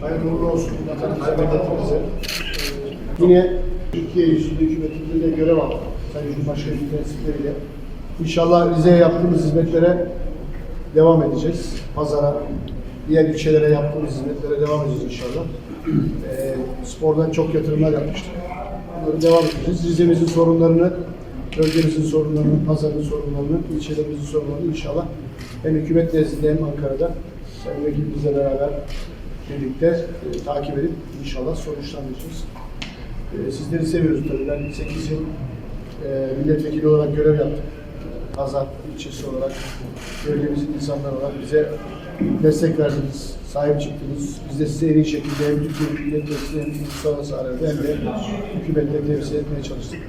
Hayırlı uğurlu olsun vatanımıza, milletimize. Yine Türkiye Yüzü'nde hükümetinde de görev aldık. Sayın Cumhurbaşkanı prensipleri İnşallah Rize'ye yaptığımız hizmetlere devam edeceğiz. Pazara, diğer ilçelere yaptığımız hizmetlere devam edeceğiz inşallah. Ee, spordan çok yatırımlar yapmıştık. Bunları devam edeceğiz. Rize'mizin sorunlarını, bölgemizin sorunlarını, pazarın sorunlarını, ilçelerimizin sorunlarını inşallah hem hükümet nezdinde hem Ankara'da Sayın Vekilimizle beraber birlikte e, takip edip inşallah sonuçlandıracağız. E, sizleri seviyoruz tabii. Ben 8 yıl e, milletvekili olarak görev yaptım. Pazar ilçesi olarak, bölgemizin insanları olarak bize destek verdiniz, sahip çıktınız. Biz de size en iyi şekilde hem Türkiye milletvekili hem uluslararası arada hem de hükümette temsil etmeye çalıştık.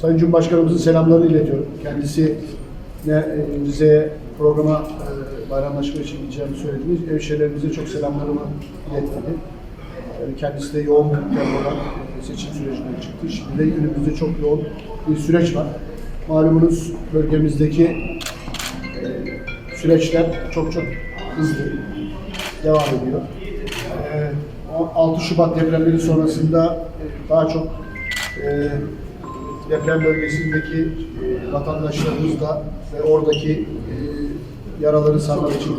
Sayın Cumhurbaşkanımızın selamlarını iletiyorum. Kendisi ne e, Rize'ye programa e, bayramlaşma için gideceğimi söylediğimiz hemşehrilerimize çok selamlarımı iletti. Yani kendisi de yoğun bir tempoda e, seçim sürecine çıktı. Şimdi de önümüzde çok yoğun bir süreç var. Malumunuz bölgemizdeki e, süreçler çok çok hızlı devam ediyor. E, o 6 Şubat depremleri sonrasında e, daha çok e, deprem bölgesindeki e, vatandaşlarımız da ve oradaki yaraları sarmak için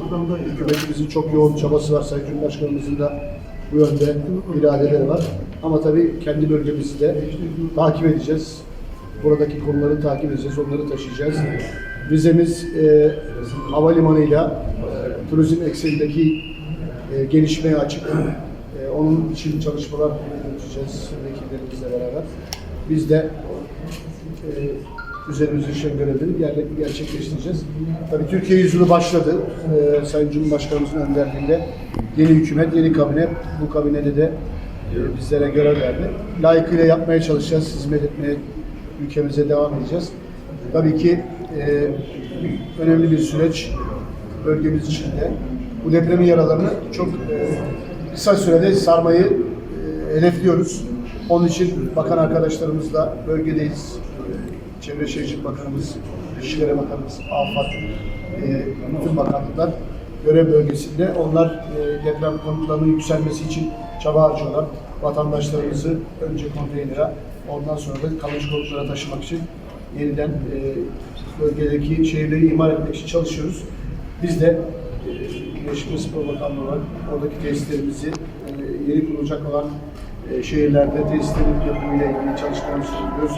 hükümetimizin çok yoğun çabası var. Sayın Cumhurbaşkanımızın da bu yönde iradeleri var. Ama tabii kendi bölgemizi de takip edeceğiz. Buradaki konuları takip edeceğiz, onları taşıyacağız. Vizemiz e, havalimanıyla e, turizm eksenindeki e, gelişmeye açık. E, onun için çalışmalar yürüteceğiz vekillerimizle beraber. Biz de e, üzerimize düşen görevleri yerle- gerçekleştireceğiz. Tabii Türkiye yüzyılı başladı. E, Sayın Cumhurbaşkanımızın önderliğinde yeni hükümet, yeni kabine. Bu kabinede de e, bizlere görev verdi. Layıkıyla yapmaya çalışacağız, hizmet etmeye ülkemize devam edeceğiz. Tabii ki e, önemli bir süreç bölgemiz için de. Bu depremin yaralarını çok e, kısa sürede sarmayı e, hedefliyoruz. Onun için bakan arkadaşlarımızla bölgedeyiz. Çevre Şehircilik Bakanımız, İçişleri Bakanımız, AFAD, e, bütün bakanlıklar görev bölgesinde. Onlar e, deprem konutlarının yükselmesi için çaba harcıyorlar. Vatandaşlarımızı önce konteynere, ondan sonra da kalıcı konutlara taşımak için yeniden e, bölgedeki şehirleri imar etmek için çalışıyoruz. Biz de e, ve Spor Bakanlığı olarak oradaki tesislerimizi yeni kurulacak olan şehirlerde tesislerin yapımıyla ilgili çalışmalarımızı yapıyoruz.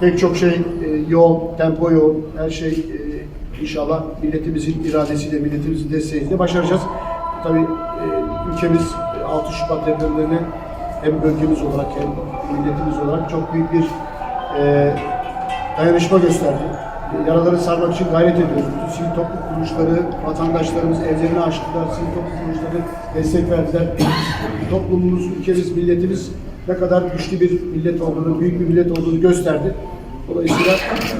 Pek çok şey e, yoğun, tempo yoğun, her şey e, inşallah milletimizin iradesiyle, milletimizin desteğiyle başaracağız. Tabii e, ülkemiz e, 6 Şubat depremlerine hem bölgemiz olarak hem milletimiz olarak çok büyük bir e, dayanışma gösterdi. Yaraları sarmak için gayret ediyoruz. Bütün sivil toplum kuruluşları, vatandaşlarımız evlerini açtılar, sivil toplum kuruluşları destek verdiler. Toplumumuz, ülkemiz, milletimiz ne kadar güçlü bir millet olduğunu, büyük bir millet olduğunu gösterdi. Dolayısıyla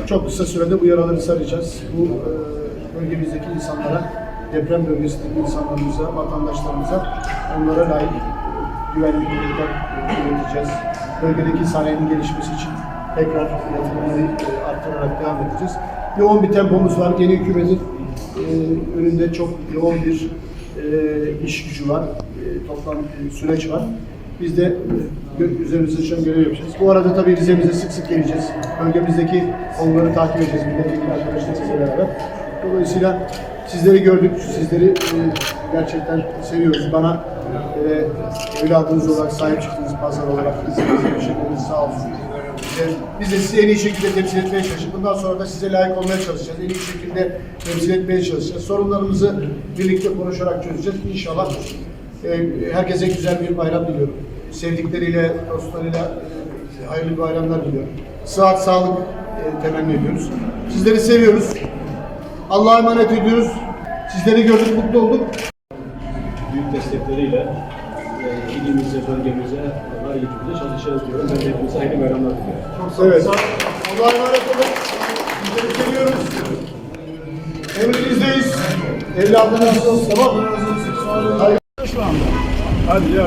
çok kısa sürede bu yaraları saracağız. Bu e, bölgemizdeki insanlara, deprem bölgesindeki insanlarımıza, vatandaşlarımıza onlara layık e, güvenli hizmetler e, üreteceğiz. Bölgedeki sanayinin gelişmesi için tekrar yatırımları e, arttırarak devam edeceğiz. Yoğun bir tempomuz var. Yeni hükümetin önünde çok yoğun bir iş gücü var. Toplam süreç var. Biz de e, üzerimize düşen görev yapacağız. Bu arada tabii Rize'mize sık sık geleceğiz. Bölgemizdeki konuları takip edeceğiz milletvekili arkadaşlarımızla beraber. Dolayısıyla sizleri gördük, sizleri e, gerçekten seviyoruz. Bana e, evladınız olarak sahip çıktınız pazar olarak. Rize'mize teşekkürleriniz sağ olsun. E, Biz de sizi en iyi şekilde temsil etmeye çalışacağız. Bundan sonra da size layık olmaya çalışacağız. En iyi şekilde temsil etmeye çalışacağız. Sorunlarımızı birlikte konuşarak çözeceğiz. İnşallah herkese güzel bir bayram diliyorum. Sevdikleriyle, dostlarıyla e, hayırlı bayramlar diliyorum. Sıhhat, sağlık e, temenni ediyoruz. Sizleri seviyoruz. Allah'a emanet ediyoruz. Sizleri gördük, mutlu olduk. büyük destekleriyle e, ilimize, bölgemize, iyi şekilde çalışacağız diyorum. Ben de hepinize hayırlı bayramlar diliyorum. Evet. Allah'a emanet olun. Sizleri seviyoruz. Emrinizdeyiz. Evladınız olsun. Tamam mı? Hayır. Şu anda. Hadi ya.